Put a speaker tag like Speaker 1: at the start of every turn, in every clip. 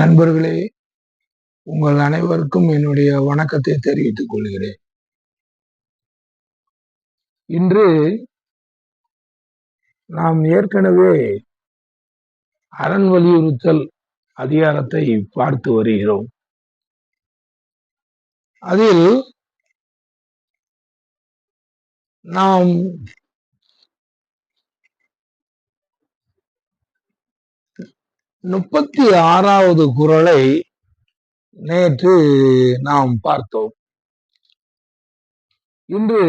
Speaker 1: நண்பர்களே உங்கள் அனைவருக்கும் என்னுடைய வணக்கத்தை தெரிவித்துக் கொள்கிறேன். இன்று நாம் ஏற்கனவே அரண் வலியுறுத்தல் அதிகாரத்தை பார்த்து வருகிறோம். அதில் நாம் முப்பத்தி ஆறாவது குரலை நேற்று நாம் பார்த்தோம். இன்று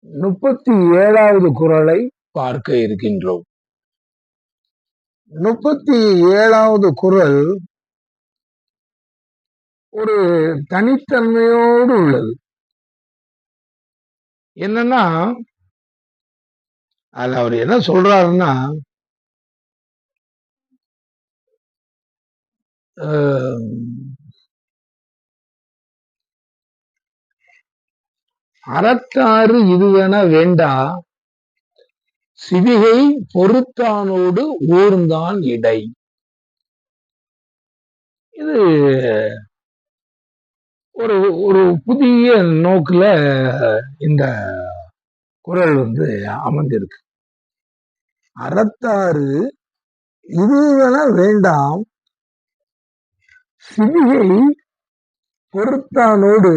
Speaker 1: முப்பத்தி ஏழாவது குரலை பார்க்க இருக்கின்றோம். முப்பத்தி ஏழாவது குரல் ஒரு தனித்தன்மையோடு உள்ளது. என்னன்னா அதுல அவர் என்ன சொல்றாருன்னா அறத்தாறு இதுவென வேண்டா சிவிகை பொறுத்தானோடு ஊர்ந்தான் இடை. இது ஒரு ஒரு புதிய நோக்குல இந்த குரல் வந்து அமைந்திருக்கு அறத்தாறு இதுவென வேண்டாம் சிவிகை பொறுத்தானோடு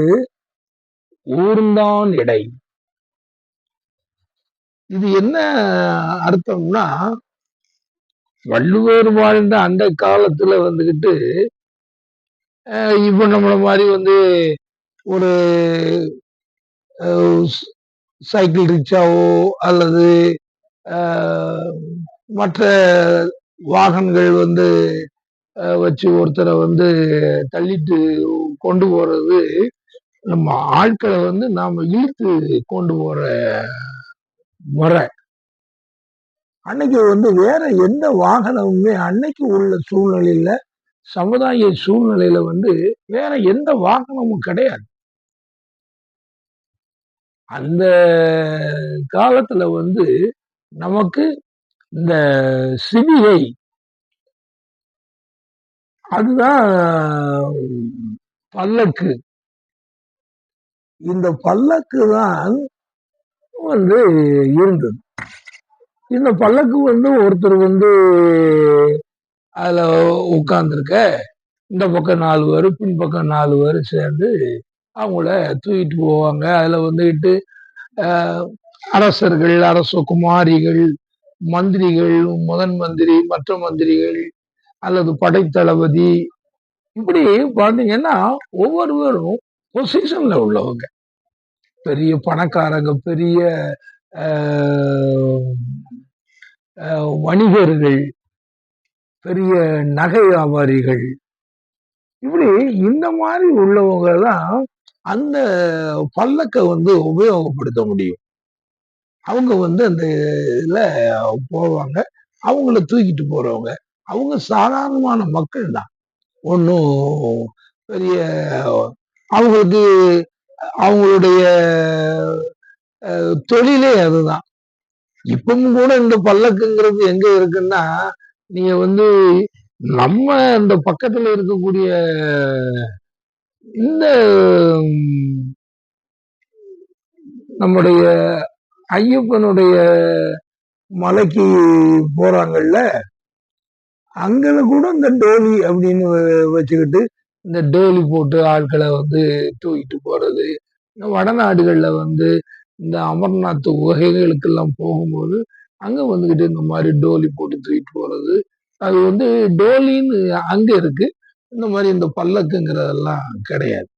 Speaker 1: ஊர்ந்தான் எடை. இது என்ன அர்த்தம்னா வள்ளுவர் வாழ்ந்த அந்த காலத்துல வந்துகிட்டு இப்ப நம்மள மாதிரி வந்து ஒரு சைக்கிள் ரிக்ஷாவோ அல்லது மற்ற வாகனங்கள் வந்து வச்சு ஒருத்தரை வந்து தள்ளிட்டு கொண்டு போறது நம்ம ஆட்களை வந்து நாம இழுத்து கொண்டு போற முறை. அன்னைக்கு வந்து வேற எந்த வாகனமுமே அன்னைக்கு உள்ள சூழ்நிலையில சமுதாய சூழ்நிலையில வந்து வேற எந்த வாகனமும் கிடையாது. அந்த காலத்துல வந்து நமக்கு இந்த சிவிகை அதுதான் பல்லக்கு. இந்த பல்லக்கு தான் வந்து இருந்தது. இந்த பல்லக்கு வந்து ஒருத்தர் வந்து அதில் உட்கார்ந்துருக்க இந்த பக்கம் நாலு பேர் பின்பக்கம் நாலு பேர் சேர்ந்து அவங்கள தூக்கிட்டு போவாங்க. அதில் வந்துக்கிட்டு அரசர்கள் அரச குமாரிகள் மந்திரிகள் முதன் மந்திரி மற்ற மந்திரிகள் அல்லது படைத்தளபதி. இப்படி பாத்தீங்கன்னா ஒவ்வொருவரும் பொசிஷன்ல உள்ளவங்க. பெரிய பணக்காரங்க பெரிய வணிகர்கள் பெரிய நகை வியாபாரிகள். இப்படி இந்த மாதிரி உள்ளவங்க தான் அந்த பல்லக்கை வந்து உபயோகப்படுத்த முடியும். அவங்க வந்து அந்த இதுல போவாங்க. அவங்கள தூக்கிட்டு போறவங்க. அவங்க சாதாரணமான மக்கள் தான். ஒன்றும் பெரிய அவங்களுக்கு அவங்களுடைய தொழிலே அதுதான். இப்பவும் கூட இந்த பல்லக்குங்கிறது எங்க இருக்குன்னா நீங்க வந்து நம்ம இந்த பக்கத்துல இருக்கக்கூடிய இந்த நம்முடைய ஐயப்பனுடைய மலைக்கு போறாங்கல்ல அங்கே கூட இந்த டோலி அப்படின்னு வச்சுக்கிட்டு இந்த டோலி போட்டு ஆட்களை வந்து தூக்கிட்டு போறது இந்த வடநாடுகளில் வந்து இந்த அமர்நாத் உகைகளுக்கெல்லாம் போகும்போது அங்கே வந்துக்கிட்டு இந்த மாதிரி டோலி போட்டு தூக்கிட்டு போறது. அது வந்து டோலின்னு அங்கே இருக்கு இந்த மாதிரி இந்த பல்லக்குங்கிறதெல்லாம் கிடையாது.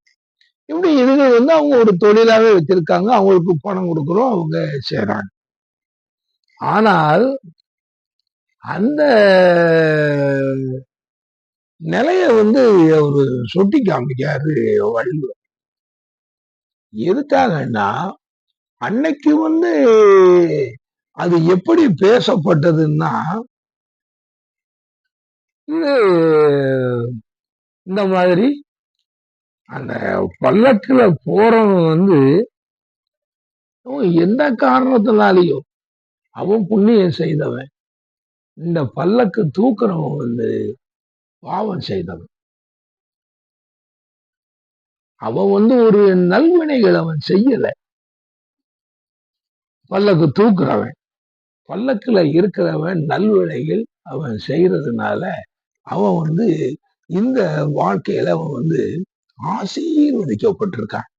Speaker 1: இப்படி இதுங்க வந்து அவங்க ஒரு தொழிலாவே வச்சிருக்காங்க அவங்களுக்கு பணம் கொடுக்குறோம் அவங்க செய்கிறாங்க ஆனால் அந்த நிலைய வந்து ஒரு சொட்டி காமிக்காரு வள்ளுவர். எதுக்காகன்னா அன்னைக்கு வந்து அது எப்படி பேசப்பட்டதுன்னா இந்த மாதிரி அந்த பல்லக்கில் போறவன் வந்து எந்த காரணத்தினாலையும் அவன் புண்ணியம் செய்தவன். இந்த பல்லக்கு தூக்குறவன் வந்து பாவம் செய்தவன். அவன் வந்து ஒரு நல்வினைகள் அவன் செய்யல. பல்லக்கு தூக்குறவன் பல்லக்குல இருக்கிறவன் நல்வினைகள் அவன் செய்யறதுனால அவன் வந்து இந்த வாழ்க்கையில அவன் வந்து ஆசீர்வதிக்கப்பட்டிருக்கான்.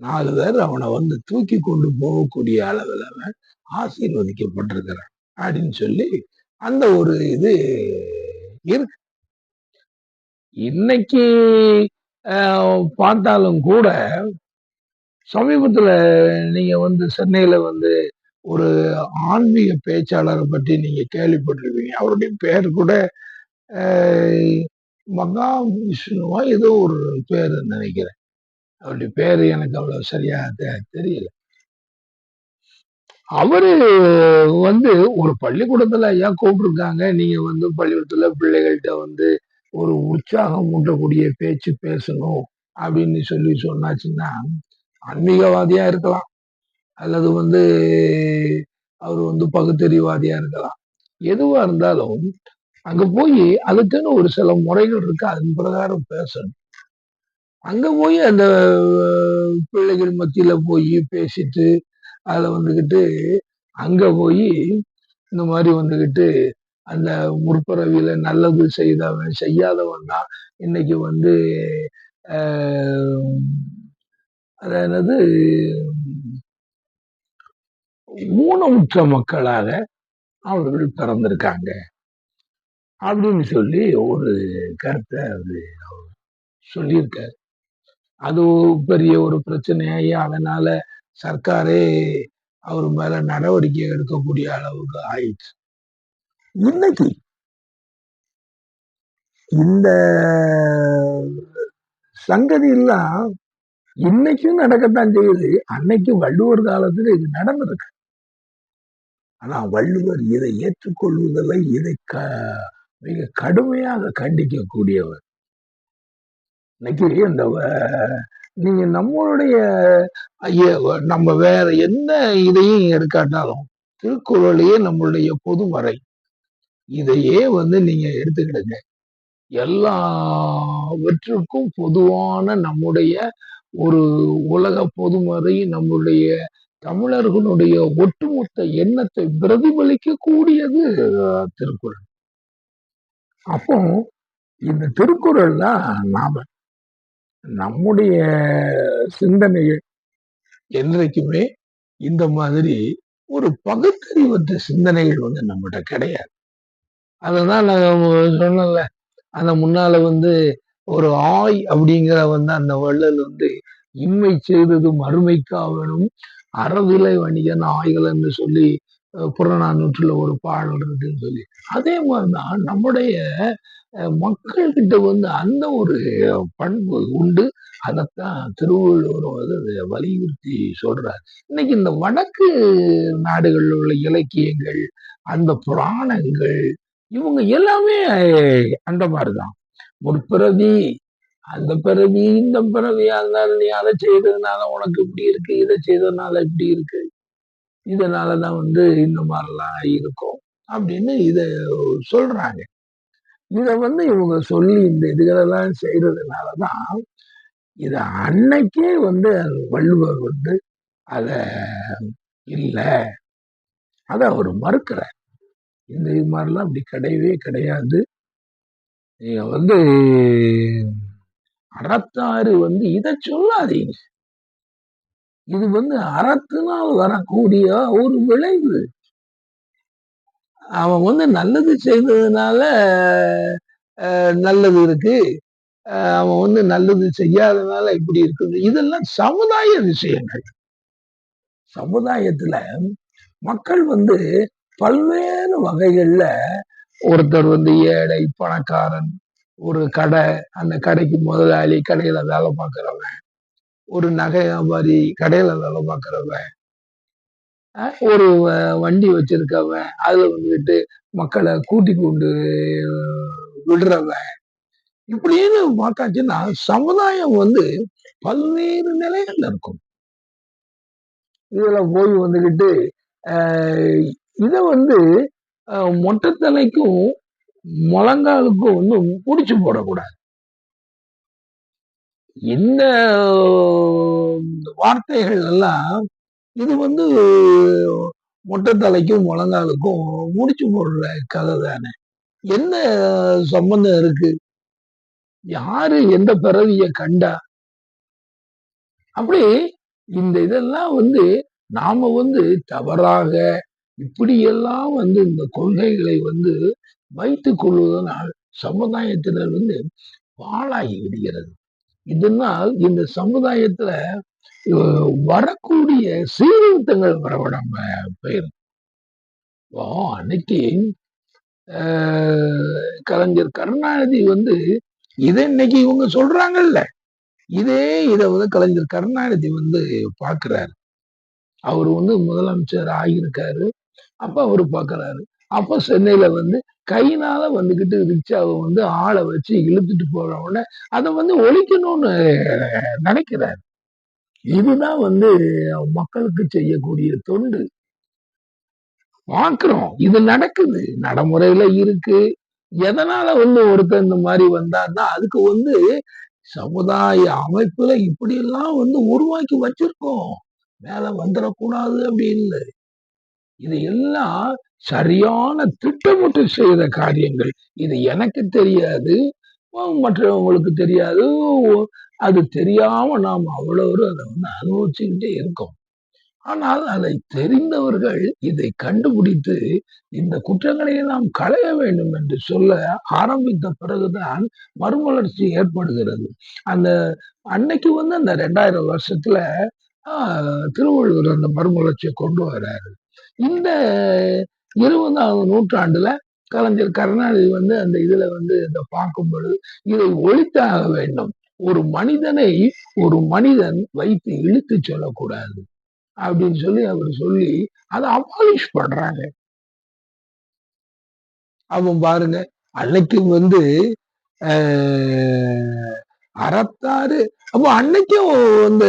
Speaker 1: நாலு பேர் அவனை வந்து தூக்கி கொண்டு போகக்கூடிய அளவில் அவன் ஆசீர்வதிக்கப்பட்டிருக்கிறான். அப்படின்னு சொல்லி அந்த ஒரு இது இருக்கு. இன்னைக்கு பார்த்தாலும் கூட சமீபத்துல நீங்க வந்து சென்னையில வந்து ஒரு ஆன்மீக பேச்சாளரை பற்றி நீங்க கேள்விப்பட்டிருப்பீங்க. அவருடைய பேர் கூட மகா விஷ்ணுவா ஏதோ ஒரு பேர் நினைக்கிறேன். அவருடைய பேர் எனக்கு அவ்வளவு சரியா தெரியல. அவரு வந்து ஒரு பள்ளிக்கூடத்துல ஐயா கூப்பிட்டுருக்காங்க. நீங்க வந்து பள்ளிக்கூடத்துல பிள்ளைகள்கிட்ட வந்து ஒரு உற்சாகம் ஊட்டக்கூடிய பேச்சு பேசணும் அப்படின்னு சொல்லி சொன்னாச்சுன்னா ஆன்மீகவாதியா இருக்கலாம். அல்லது வந்து அவர் வந்து பகுத்தறிவாதியா இருக்கலாம். எதுவா இருந்தாலும் அங்க போய் அதுக்குன்னு ஒரு சில முறைகள் இருக்கு. அதன் பிரகாரம் பேசணும். அங்க போய் அந்த பிள்ளைகள் மத்தியில போய் பேசிட்டு அதில் வந்துக்கிட்டு அங்கே போய் இந்த மாதிரி வந்துக்கிட்டு அந்த முற்பிறவியில் நல்லது செய்தவன் செய்யாதவன் தான் இன்னைக்கு வந்து அதாவது ஊனமுற்ற மக்களாக அவர்கள் பிறந்திருக்காங்க. அப்படின்னு சொல்லி ஒரு கருத்தை அது சொல்லியிருக்காரு. அது பெரிய ஒரு பிரச்சனையாகி அதனால சர்க்காரே அவர் மேல நடவடிக்கை எடுக்கக்கூடிய அளவுக்கு ஆயிடுச்சு. இன்னைக்கு இந்த சங்கதி எல்லாம் இன்னைக்கும் நடக்கத்தான் செய்யுது. அன்னைக்கு வள்ளுவர் காலத்துல இது நடந்திருக்கு. ஆனா வள்ளுவர் இதை ஏற்றுக்கொள்வதில்லை இதை க மிக கடுமையாக கண்டிக்கக்கூடியவர். இன்னைக்கு இந்த நீங்க நம்மளுடைய நம்ம வேற எந்த இதையும் எடுக்காட்டாலும் திருக்குறளையே நம்மளுடைய பொதுமறை. இதையே வந்து நீங்க எடுத்துக்கிடுங்க. எல்லாவற்றுக்கும் பொதுவான நம்முடைய ஒரு உலக பொதுமறை நம்முடைய தமிழர்களுடைய ஒட்டுமொத்த எண்ணத்தை பிரதிபலிக்க கூடியது திருக்குறள். அப்போ இந்த திருக்குறள் தான் நாம நம்முடைய சிந்தனைகள் என்றைக்குமே இந்த மாதிரி ஒரு பகுத்தறிவற்ற சிந்தனைகள் வந்து நம்மகிட்ட கிடையாது. அததான் நான் சொன்னல அந்த முன்னால வந்து ஒரு ஆய் அப்படிங்கிற வந்து அந்த வள்ளல் வந்து இம்மை செய்தது மறுமைக்காவனும் அறவிலை வணிகன் ஆய்கள் என்று சொல்லி புறநானூற்றுல ஒரு பாடல் இருக்குன்னு சொல்லி. அதே மாதிரிதான் நம்முடைய மக்கள்கிட்ட வந்து அந்த ஒரு பண்பு உண்டு. அதைத்தான் திருவள்ளுவர் வந்து வலியுறுத்தி சொல்றார். இன்னைக்கு இந்த வடக்கு நாடுகளில் உள்ள இலக்கியங்கள் அந்த புராணங்கள் இவங்க எல்லாமே அந்த மாதிரிதான். முற்பிறவி அந்த பிறவி இந்த பிறவியா இருந்தாலும் நீ அதை செய்ததுனால உனக்கு இப்படி இருக்கு இதை செய்ததுனால இப்படி இருக்கு. இதனாலதான் வந்து இந்த மாதிரிலாம் இருக்கும் அப்படின்னு இதை சொல்றாங்க. இதை வந்து இவங்க சொல்லி இந்த இதுகளெல்லாம் செய்யறதுனாலதான் இதை அன்னைக்கே வந்து வள்ளுவர் வந்து அதை இல்லை அதை அவர் மறுக்கிறார். இந்த இது மாதிரிலாம் அப்படி கிடையவே கிடையாது. நீங்க வந்து அறத்தாறு வந்து இதை சொல்லாதீங்க. இது வந்து அறத்தினால் வரக்கூடிய ஒரு விளைவு. அவன் வந்து நல்லது செய்ததுனால நல்லது இருக்கு. அவன் வந்து நல்லது செய்யாதனால இப்படி இருக்குது. இதெல்லாம் சமுதாய விஷயங்கள். சமுதாயத்துல மக்கள் வந்து பல்வேறு வகைகள்ல ஒருத்தர் வந்து ஏழை பணக்காரன் ஒரு கடை அந்த கடைக்கு முதலாளி கடையில வேலை பார்க்குறவன் ஒரு நகை வியாபாரி கடையில வேலை பார்க்குறவன் ஒரு வண்டி வச்சிருக்கவன் அதுல வந்துட்டு மக்களை கூட்டி கொண்டு விடுறவன். இப்படின்னு பார்த்தாச்சுன்னா சமுதாயம் வந்து பல்வேறு நிலைகள்ல இருக்கும். இதுல போய் வந்துகிட்டு இத வந்து அஹ், மொட்டை தலைக்கும் முழங்காலுக்கும் வந்து முடிச்சு போடக்கூடாது. இந்த வார்த்தைகள் எல்லாம் இது வந்து மொட்டை தலைக்கும் முழங்காலுக்கும் முடிச்சு போடுற கதை தானே. என்ன சம்பந்தம் இருக்கு? யாரு எந்த பிறவிய கண்டா? அப்படி இந்த இதெல்லாம் வந்து நாம வந்து தவறாக இப்படியெல்லாம் வந்து இந்த கொள்கைகளை வந்து வைத்துக் கொள்வதனால் சமுதாயத்தினர் வந்து பாழாகி விடுகிறது. இதனால் இந்த சமுதாயத்துல வரக்கூடிய சீர்திருத்தங்கள் வரவிடாம போயிரு அன்னைக்கு கலைஞர் கருணாநிதி வந்து இதை இன்னைக்கு இவங்க சொல்றாங்கல்ல. இதே இதை வந்து கலைஞர் கருணாநிதி வந்து பாக்குறாரு அவர் வந்து முதலமைச்சர் ஆகியிருக்காரு. அப்ப அவரு பாக்குறாரு அப்ப சென்னையில வந்து கையினால வந்துகிட்டு ரிக்ஷாவை வந்து ஆளை வச்சு இழுத்துட்டு போறவன அதை வந்து ஒழிக்கணும்னு நினைக்கிறாரு. இதுதான் வந்து மக்களுக்கு செய்யக்கூடிய தொண்டு. பாக்குறோம். இது நடக்குது. நடைமுறையில இருக்கு. எதனால வந்து ஒருத்தர் இந்த மாதிரி வந்தார்னா அதுக்கு வந்து சமுதாய அமைப்புல இப்படி எல்லாம் வந்து உருவாக்கி வச்சிருக்கோம். மேல வந்துடக்கூடாது அப்படின்னு. இது எல்லாம் சரியான திட்டமிட்டு செய்த காரியங்கள். இது எனக்கு தெரியாது. மற்றவங்களுக்கு தெரியாது. அது தெரியாம நாம் அவ்வளவு அதை வந்து அனுபவிச்சுக்கிட்டே இருக்கோம். ஆனால் அதை தெரிந்தவர்கள் இதை கண்டுபிடித்து இந்த குற்றங்களை நாம் களைய வேண்டும் என்று சொல்ல ஆரம்பித்த பிறகுதான் மறுமலர்ச்சி ஏற்படுகிறது. அந்த அன்னைக்கு வந்து அந்த ரெண்டாயிரம் வருஷத்துல ஆஹ், திருவள்ளுவர் அந்த மறுமலர்ச்சியை கொண்டு வர்றாரு இந்த இருபதாவது நூற்றாண்டுல கலைஞர் கருணாநிதி வந்து அந்த இதுல வந்து இதை பார்க்கும் பொழுது இதை ஒழித்தாக வேண்டும். ஒரு மனிதனை ஒரு மனிதன் வைத்து இழுத்து சொல்லக்கூடாது அப்படின்னு சொல்லி அவர் சொல்லி அதை அபாலிஷ் பண்றாங்க. அவன் பாருங்க அன்னைக்கு வந்து ஆஹ், அறத்தாறு அப்போ அன்னைக்கும் வந்து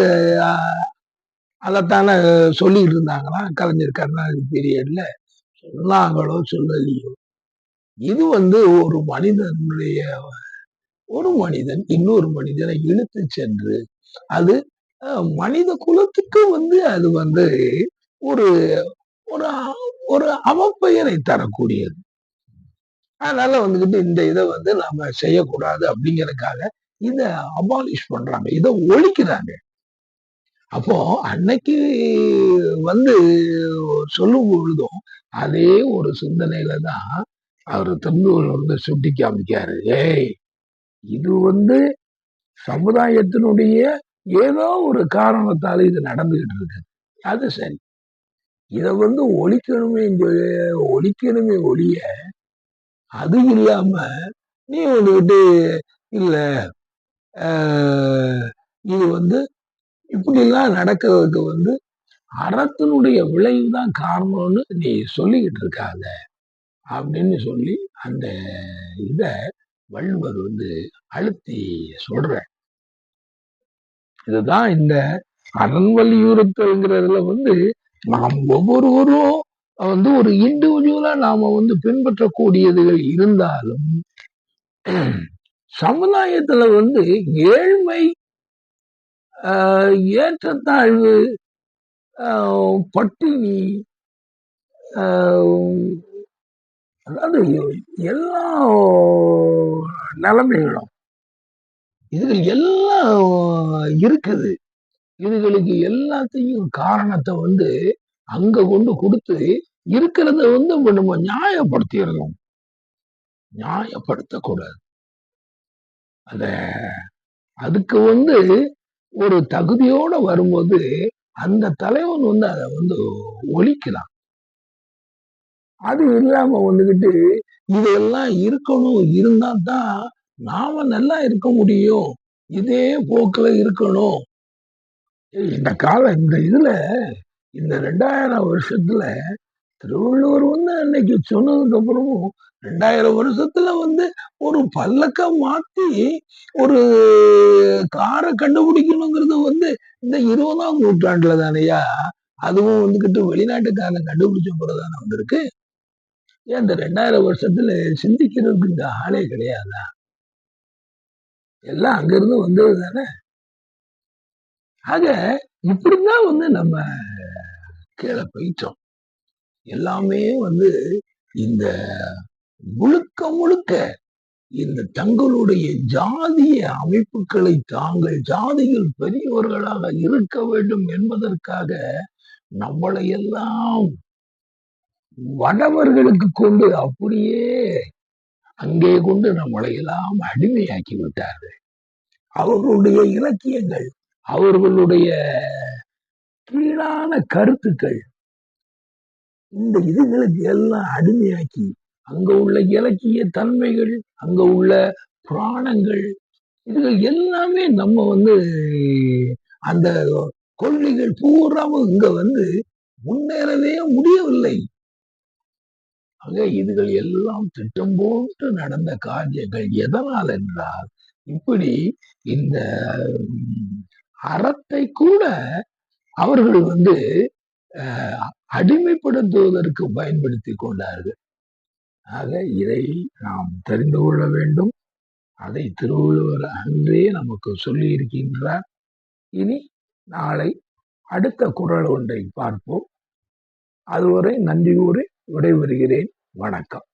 Speaker 1: அதைத்தானே சொல்லிட்டு இருந்தாங்களா? கலைஞர் கருணாநிதி பீரியட்ல சொன்னாங்களோ சொல்லலையோ. இது வந்து ஒரு மனிதனுடைய ஒரு மனிதன் இன்னொரு மனிதனை இழுத்து சென்று அது அஹ், மனித குலத்துக்கு வந்து அது வந்து ஒரு ஒரு ஒரு அவப்பெயரை தரக்கூடியது. அதனால வந்துகிட்டு இந்த இதை வந்து நாம செய்யக்கூடாது அப்படிங்கறதுக்காக இத அபாலிஷ் பண்றாங்க இதை ஒழிக்கிறாங்க. அப்போ அன்னைக்கு வந்து சொல்லும் பொழுதும் அதே ஒரு சிந்தனையில தான் அவர் திரும்பூர் வந்து சுட்டி காமிக்காரு ஏய் இது வந்து சமுதாயத்தினுடைய ஏதோ ஒரு காரணத்தால் இது நடந்துகிட்டு இருக்கு. அது சரி. இதை வந்து ஒழிக்கணுமே ஒழிக்கணுமே ஒழிய அது இல்லாம நீ வந்துகிட்டு இல்லை இது வந்து இப்படிலாம் நடக்கிறதுக்கு வந்து அறத்தினுடைய விளைவு தான் காரணம்னு நீ சொல்லிக்கிட்டு இருக்காத. அப்படின்னு சொல்லி அந்த இத வள்ளுவர் வந்து அழுத்தி சொல்ற இதுதான் இந்த அரண் வலியுறுத்தல்ங்கிறதுல வந்து நாம் ஒவ்வொருவரும் வந்து ஒரு இண்டிவிஜுவலா நாம வந்து பின்பற்றக்கூடியதுகள் இருந்தாலும் சமுதாயத்துல வந்து ஏழ்மை ஏற்றத்தாழ்வு பட்டினி ஆஹ், அதாவது எல்லா நிலைமைகளும். இதுகள் எல்லாம் இருக்குது. இதுகளுக்கு எல்லாத்தையும் காரணத்தை வந்து அங்க கொண்டு கொடுத்து இருக்கிறத வந்து இப்ப நம்ம நியாயப்படுத்திடணும். நியாயப்படுத்தக்கூடாது. அத அதுக்கு வந்து ஒரு தகுதியோட வரும்போது அந்த தலைவன் வந்து அதை வந்து ஒழிக்கலாம் அது இல்லாம வந்துகிட்டு இதெல்லாம் இருக்கணும் இருந்தா தான் நாம நல்லா இருக்க முடியும். இதே போக்குல இருக்கணும். இந்த காலம் இந்த இதுல இந்த ரெண்டாயிரம் வருஷத்துல திருவள்ளுவர் வந்து அன்னைக்கு சொன்னதுக்கு அப்புறமும் ரெண்டாயிரம் வருஷத்துல வந்து ஒரு பல்லக்க மாத்தி ஒரு காரை கண்டுபிடிக்கணுங்கிறது வந்து இந்த இருபதாம் நூற்றாண்டுல தானையா? அதுவும் வந்துகிட்டு வெளிநாட்டுக்காரன் கண்டுபிடிச்ச பிறகுதானே வந்திருக்கு. ஏன் இந்த ரெண்டாயிரம் வருஷத்துல சிந்திக்கிறதுக்கு இந்த ஆளே கிடையாதா? எல்லாம் அங்கிருந்து வந்தது தானே? ஆக இப்படிதான் வந்து நம்ம கீழே போயிட்டோம். எல்லாமே வந்து இந்த முழுக்க முழுக்க இந்த தங்களுடைய ஜாதிய அமைப்புகளை தாங்கள் ஜாதியில் பெரியவர்களாக இருக்க வேண்டும் என்பதற்காக நம்மளை எல்லாம் வடவர்களுக்கு கொண்டு அப்படியே அங்கே கொண்டு நம்மளை எல்லாம் அடிமையாக்கி விட்டார்கள். அவர்களுடைய இலக்கியங்கள் அவர்களுடைய கீழான கருத்துக்கள் இந்த இதுகளுக்கு எல்லாம் அடிமையாக்கி அங்க உள்ள இலக்கிய தன்மைகள் அங்க உள்ள புராணங்கள் இதுகள் எல்லாமே நம்ம வந்து அந்த கொள்கைகள் பூராவும் இங்க வந்து முன்னேறவே முடியவில்லை. ஆக இதுகள் எல்லாம் திட்டம் போட்டு நடந்த காரியங்கள் எதனால் என்றால் இப்படி இந்த அறத்தை கூட அவர்கள் வந்து அடிமைப்படுத்துவதற்கு பயன்படுத்தி கொண்டார்கள். ஆக இதை நாம் தெரிந்து கொள்ள வேண்டும். அதை திருவள்ளுவர் அன்றே நமக்கு சொல்லி இருக்கின்றார். இனி நாளை அடுத்த குரல் ஒன்றை பார்ப்போம். அதுவரை நன்றி கூறி விடைபெறுகிறேன். வணக்கம்.